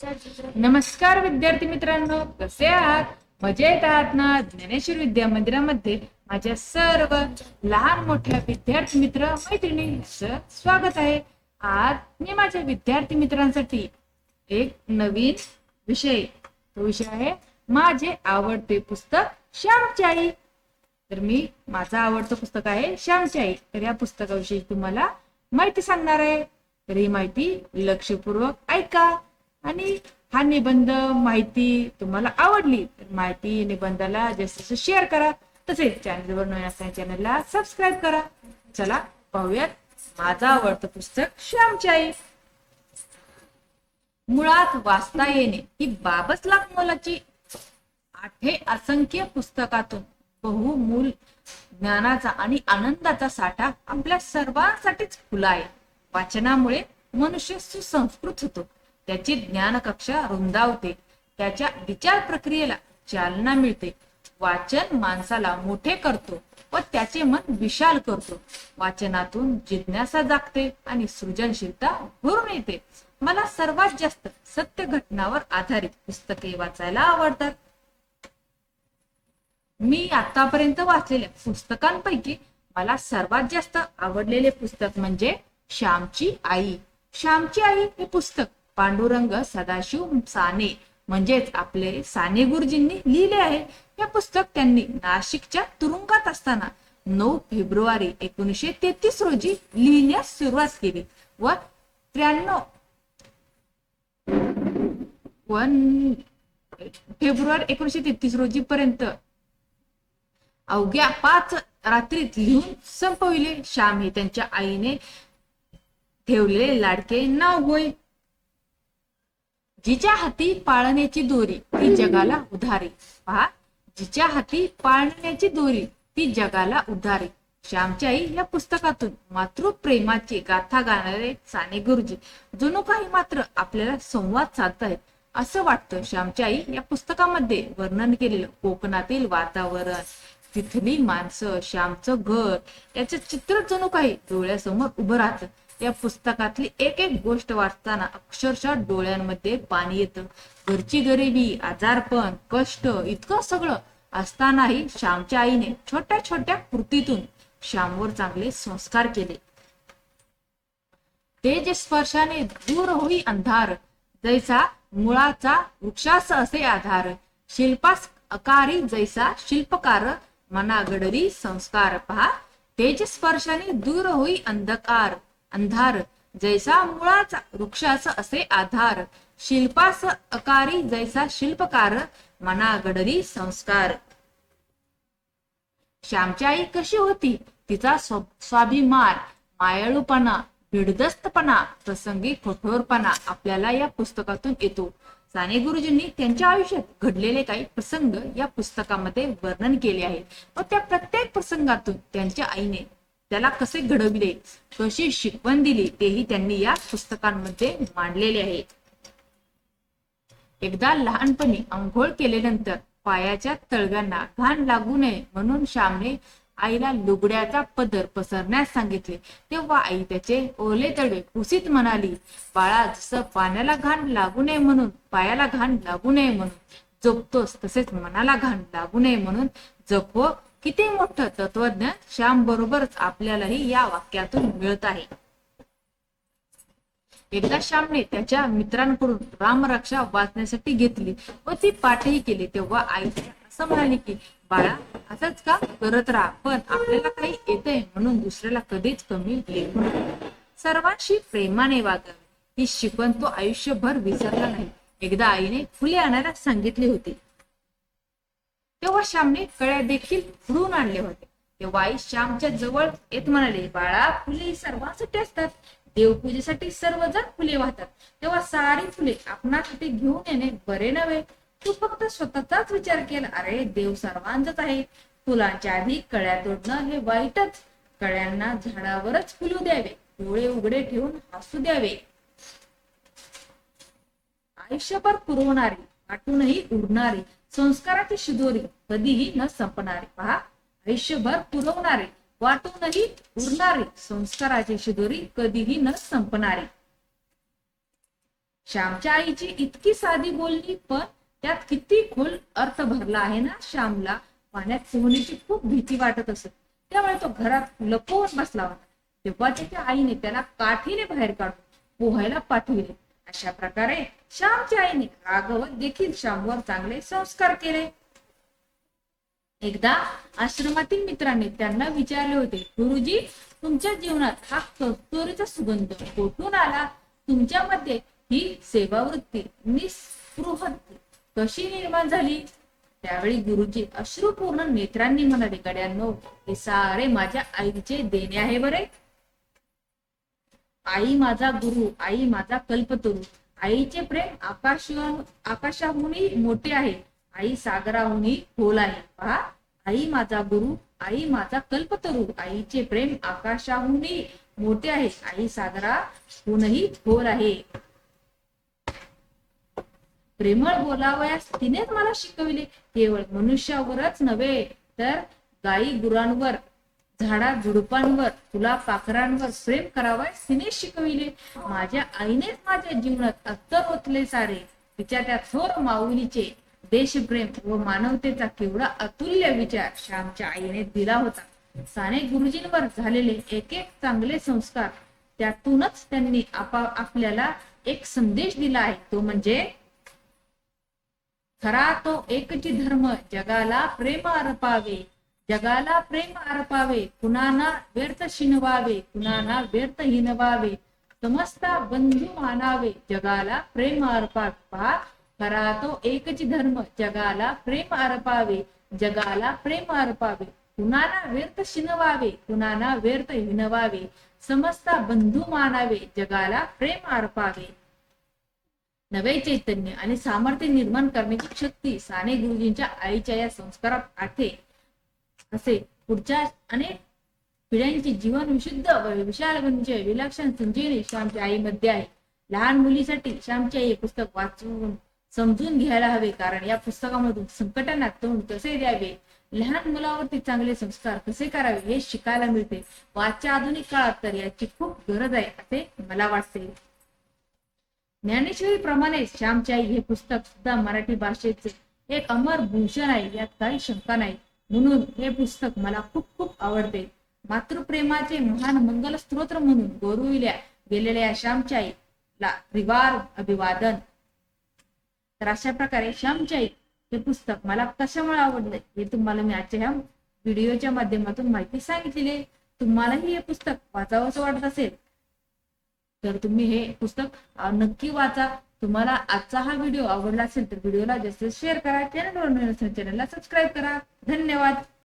नमस्कार विद्यार्थी मित्रांनो कसे आहात? मजेत आहात ना? ज्ञानेश्वर विद्या मंदिरामध्ये माझ्या सर्व लहान मोठ्या विद्यार्थी मित्र मैत्रिणींचं स्वागत आहे. आज मी माझ्या विद्यार्थी मित्रांसाठी एक नवीन विषय तो विषय आहे माझे आवडते पुस्तक श्यामची आई तर मी माझं आवडतं पुस्तक आहे श्यामची आई तर या पुस्तकाविषयी तुम्हाला माहिती सांगणार आहे. तर ही माहिती लक्षपूर्वक ऐका. आणि हा निबंध माहिती तुम्हाला आवडली तर माहिती निबंधाला जसं जसं शेअर करा. तसेच चॅनलवर नवीन असणाऱ्या चॅनलला सबस्क्राईब करा. चला पाहूयात माझं आवडतं पुस्तक श्यामची आई. मुळात वाचता येणे ही बाबच लाख मोलाची आठे असंख्य पुस्तकातून बहुमूल ज्ञानाचा आणि आनंदाचा साठा आपल्या सर्वांसाठीच खुला आहे. वाचनामुळे मनुष्य सुसंस्कृत होतो. त्याची ज्ञान कक्षा रुंदावते. त्याच्या विचार प्रक्रियेला चालना मिळते. वाचन माणसाला मोठे करतो व त्याचे मन विशाल करतो. वाचनातून जिज्ञासा जागते आणि सृजनशीलता भरून येते. मला सर्वात जास्त सत्य घटनावर आधारित पुस्तके वाचायला आवडतात. मी आतापर्यंत वाचलेल्या पुस्तकांपैकी मला सर्वात जास्त आवडलेले पुस्तक म्हणजे श्यामची आई. श्यामची आई हे पुस्तक पांडुरंग सदाशिव साने म्हणजेच आपले साने गुरुजींनी लिहिले आहे. हे पुस्तक त्यांनी नाशिकच्या तुरुंगात असताना नऊ फेब्रुवारी एकोणीशे तेहतीस रोजी लिहिण्यास सुरुवात केली व त्र्याण्णव वन फेब्रुवारी एकोणीशे तेहतीस रोजी पर्यंत अवघ्या पाच रात्रीत लिहून संपविले. श्याम हे त्यांच्या आईने ठेवलेले लाडके. नाव होय. जिच्या हाती पाळण्याची दोरी ती जगाला उधारी. पहा जिच्या हाती पाळण्याची दोरी ती जगाला उधारी. श्यामची आई या पुस्तकातून मातृप्रेमाची गाथा गाणारे साने गुरुजी. जणू काही मात्र आपल्याला संवाद साधतायत. असं वाटतं श्यामची आई या पुस्तकामध्ये वर्णन केलेलं कोकणातील वातावरण तिथली माणसं श्यामचं घर याचं चित्र जणू काही डोळ्यासमोर उभं राहतं. या पुस्तकातली एक एक गोष्ट वाचताना अक्षरशः डोळ्यांमध्ये पाणी येतं. घरची गरिबी आजारपण कष्ट इतकं सगळं असतानाही श्यामच्या आईने छोट्या छोट्या कृतीतून श्यामवर चांगले संस्कार केले. तेज स्पर्शाने दूर होई अंधार. जैसा मुळाचा वृक्षास असे आधार. शिल्पास अकारी जैसा शिल्पकार मनागडरी संस्कार. पहा तेज स्पर्शाने दूर होई अंधकार. अंधार. जैसा मुळाचा वृक्षास असे आधार. शिल्पास अकारी जैसा शिल्पकार मना गडरी संस्कार. श्यामची आई कशी होती? तिचा स्वाभिमान मायाळूपणा भिडदस्तपणा प्रसंगी कठोरपणा आपल्याला या पुस्तकातून येतो. साने गुरुजींनी त्यांच्या आयुष्यात घडलेले काही प्रसंग या पुस्तकामध्ये वर्णन केले आहे व त्या प्रत्येक प्रसंगातून त्यांच्या आईने त्याला कसे घडविले कशी शिकवण दिली तेही त्यांनी या पुस्तकांमध्ये मांडलेले आहे. एकदा लहानपणी आंघोळ केल्यानंतर पायाच्या तळव्यांना घाण लागू नये म्हणून श्यामने आईला लुगड्याचा पदर पसरण्यास सांगितले. तेव्हा आई त्याचे ओले तडे कुसीत म्हणाली बाळा जसं पाण्याला घाण लागू नये म्हणून पायाला घाण लागू नये म्हणून जपतोस तसेच मनाला घाण लागू नये म्हणून जपव किती मोठं तत्वज्ञान श्याम बरोबरच आपल्यालाही या वाक्यातून मिळत आहे. एकदा श्यामने त्याच्या मित्रांकडून रामरक्षा वाचण्यासाठी घेतली व ती पाठही केली तेव्हा आई असं म्हणाली की बाळा असंच का करत राहा? पण आपल्याला काही येतंय म्हणून दुसऱ्याला कधीच कमी लेखू नये सर्वांशी प्रेमाने वागावे ही शिकवण तो आयुष्यभर विसरला नाही. एकदा आईने फुले आणायला सांगितली होती. तेव्हा श्यामने कळ्या देखील फुडून आणले होते. तेव्हा आई श्यामच्या जवळ येत म्हणाले बाळा फुले सर्वांसाठी असतात. देवपूजेसाठी सर्वजण फुले वाहतात. तेव्हा सारी फुले आपणासाठी घेऊन येणे बरे नव्हे. तू फक्त स्वतःचाच विचार केला. अरे देव सर्वांचाच आहे. फुलांच्या आधी कळ्या तोडणं हे वाईटच. कळ्यांना झाडावरच फुलू द्यावे. डोळे उघडे ठेवून हसू द्यावे. आयुष्यभर पुरवणारी वाटूनही उडणारी संस्काराची शिदोरी कधीही न संपणारे. पहा आयुष्यभर पुरवणारे वाटूनही उरणारे संस्काराची शिदोरी कधीही न संपणारे. श्यामच्या आईची इतकी साधी बोलली पण त्यात किती खोल अर्थ भरला आहे ना श्यामला. पाण्यात पोहण्याची खूप भीती वाटत असत. त्यामुळे तो घरात लपवून बसला होता. तेव्हा त्याच्या आईने त्याला काठीने बाहेर काढून पोहायला पाठविले. अशा प्रकारे श्यामच्या आईने राघवत देखील श्यामवर चांगले संस्कार केले. एकदा आश्रमातील मित्रांनी त्यांना विचारले होते गुरुजी तुमच्या जीवनात हा कस्तुरीचा सुगंध कोठून आला? तुमच्यामध्ये ही सेवावृत्ती निस्पृह कशी निर्माण झाली? त्यावेळी गुरुजी अश्रुपूर्ण नेत्रांनी म्हणाले गड्यांनो हे सारे माझ्या आईचे देणे आहे बरे. आई माझा गुरु आई माझा कल्पतरू. आईचे प्रेम आकाश आकाशाहूनही मोठे आहे. आई सागराहूनही खोल आहे. पहा आई माझा गुरु आई माझा कल्पतरू आईचे प्रेम आकाशाहूनही मोठे आहे. आई सागराहूनही खोल आहे. प्रेमळ बोलावयास तिनेच मला शिकविले. केवळ मनुष्यावरच नव्हे तर गाई गुरांवर झाडा झुडपांवर फुला पाखरांवर प्रेम करावयास तिने शिकविले. माझ्या आईनेच माझ्या जीवनात अत्तर ओतले सारे. तिच्या त्या थोर माऊलीचे देशप्रेम व मानवतेचा केवढा अतुल्य विचार श्यामच्या आईने दिला होता. साने गुरुजींवर झालेले एक एक चांगले संस्कार त्यातूनच त्यांनी आपल्याला एक संदेश दिला आहे. तो म्हणजे खरा तो एकची धर्म जगाला प्रेम अर्पावे जगाला प्रेम अर्पावे कुणाना व्यर्थ शिनवावे कुणाना व्यर्थ हिनवावे समस्ता बंधू मानावे जगाला प्रेम अर्पावे खरा तो एकची धर्म जगाला प्रेम अर्पावे जगाला प्रेम अर्पावे. कुणाला व्यर्थ शिनवावे कुणाला व्यर्थ हिनवावे. समस्त बंधू मानावे जगाला प्रेम अर्पावे. नवे चैतन्य आणि सामर्थ्य निर्माण करण्याची शक्ती साने गुरुजींच्या आईच्या या संस्कारात आठे असे पुढच्या अनेक पिढ्यांचे जीवन विशुद्ध व विशाल म्हणजे विलक्षण संजीवनी श्यामच्या आईमध्ये आहे. लहान मुलीसाठी श्यामची आई हे पुस्तक वाचून समजून घ्यायला हवे. कारण या पुस्तकामधून संकटांना तोंड कसे द्यावे? लहान मुलावरती चांगले संस्कार कसे करावे हे शिकायला मिळते. व आजच्या आधुनिक काळात तर याची खूप गरज आहे असे मला वाटते. ज्ञानेश्वरी प्रमाणे श्यामची आई हे पुस्तक सुद्धा मराठी भाषेचे एक अमर भूषण आहे यात काही शंका नाही. म्हणून हे पुस्तक मला खूप खूप आवडते. मातृप्रेमाचे महान मंगल स्त्रोत्र म्हणून गौरविल्या गेलेल्या श्यामच्या आईला त्रिवार अभिवादन. तर अशा प्रकारे श्यामच्या आई हे पुस्तक मला कशामुळे आवडलं हे तुम्हाला मी आजच्या ह्या व्हिडिओच्या माध्यमातून माहिती सांगितलेली आहे. तुम्हालाही हे पुस्तक वाचावंसं वाटत असेल तर तुम्ही हे पुस्तक नक्की वाचा. तुम्हाला आजचा हा व्हिडिओ आवडला असेल तर व्हिडिओला जास्त शेअर करा. चॅनलवर चॅनलला सबस्क्राईब करा. धन्यवाद.